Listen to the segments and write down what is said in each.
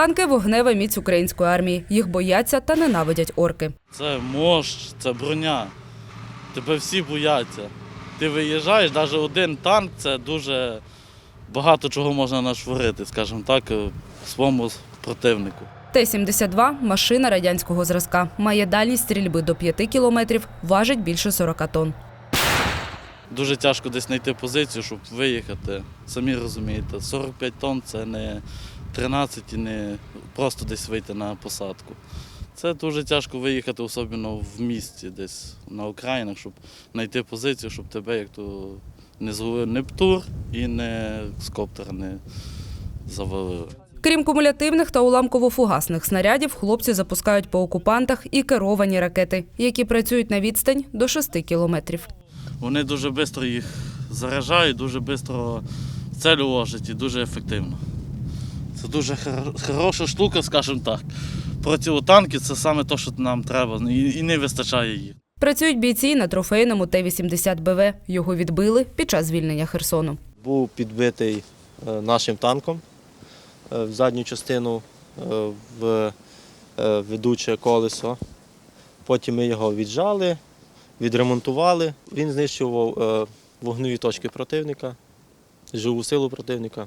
Танки вогнева міць української армії. Їх бояться та ненавидять орки. Це мощ, це броня. Тебе всі бояться. Ти виїжджаєш, навіть один танк це дуже багато чого можна нашворити, скажімо так, е, своєму противнику. Т-72 – машина радянського зразка. Має дальність стрільби до 5 кілометрів, важить більше 40 тонн. Дуже тяжко десь знайти позицію, щоб виїхати. Самі розумієте, 45 тонн це не 13 і не просто десь вийти на посадку. Це дуже тяжко виїхати, особливо в місті, десь на окраїнах, щоб знайти позицію, щоб тебе як то не зловив не птур і не з коптера не завалили. Крім кумулятивних та уламково-фугасних снарядів, хлопці запускають по окупантах і керовані ракети, які працюють на відстань до 6 кілометрів. Вони дуже швидко їх заражають, дуже швидко в цель ложать і дуже ефективно. Це дуже хор- хороша штука, скажімо так. Противотанки це саме те, що нам треба, і, і не вистачає їх. Працюють бійці на трофейному Т-80 БВ. Його відбили під час звільнення Херсону. був підбитий е, нашим танком е, в задню частину е, в ведуче колесо. Потім ми його віджали, відремонтували. Він знищував е, вогневі точки противника, живу силу противника.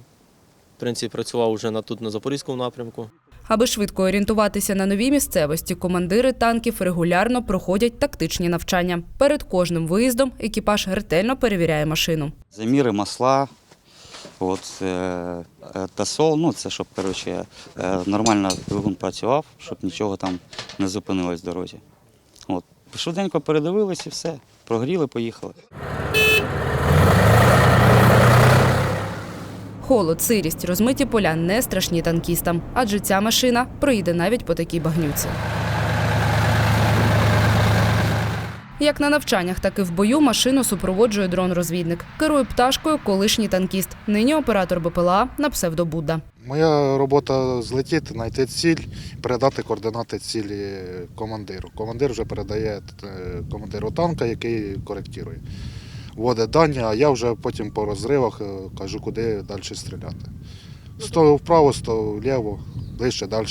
В принципі, працював вже на, тут на Запорізькому напрямку. Аби швидко орієнтуватися на новій місцевості, командири танків регулярно проходять тактичні навчання. Перед кожним виїздом екіпаж ретельно перевіряє машину. Заміри масла, от, е, е, тасол, ну це щоб коротше, е, нормально двигун працював, щоб нічого там не зупинилось в дорозі. Швиденько передивились і все. Прогріли, поїхали. Холод, сирість, розмиті поля не страшні танкістам, адже ця машина проїде навіть по такій багнюці. Як на навчаннях, так і в бою машину супроводжує дрон-розвідник. Керує пташкою колишній танкіст. Нині оператор БПЛА на псевдобудда. Моя робота злетіти, знайти ціль, передати координати цілі командиру. Командир вже передає е, командиру танка, який коректує. Вводить дані, а я вже потім по розривах е, кажу, куди далі стріляти. Сто вправо, сто вліво, ближче, далі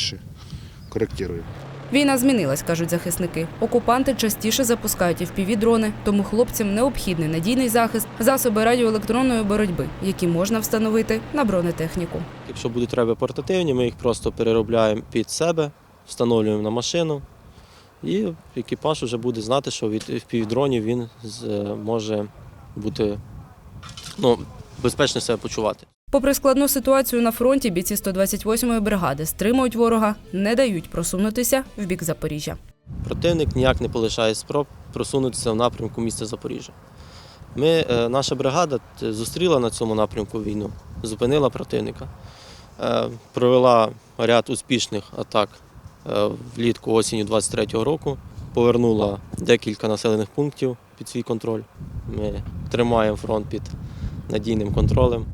коректую. Війна змінилась, кажуть захисники. Окупанти частіше запускають fpv дрони, тому хлопцям необхідний надійний захист, засоби радіоелектронної боротьби, які можна встановити на бронетехніку. Якщо будуть треба портативні, ми їх просто переробляємо під себе, встановлюємо на машину. І екіпаж вже буде знати, що від впівдронів він може бути ну, безпечно себе почувати. Попри складну ситуацію на фронті, бійці 128-ї бригади стримують ворога, не дають просунутися в бік Запоріжжя. Противник ніяк не полишає спроб просунутися в напрямку міста Запоріжжя. Ми, е, наша бригада зустріла на цьому напрямку війну, зупинила противника, е, провела ряд успішних атак е, влітку осінню 23-го року, повернула декілька населених пунктів під свій контроль. Ми тримаємо фронт під надійним контролем.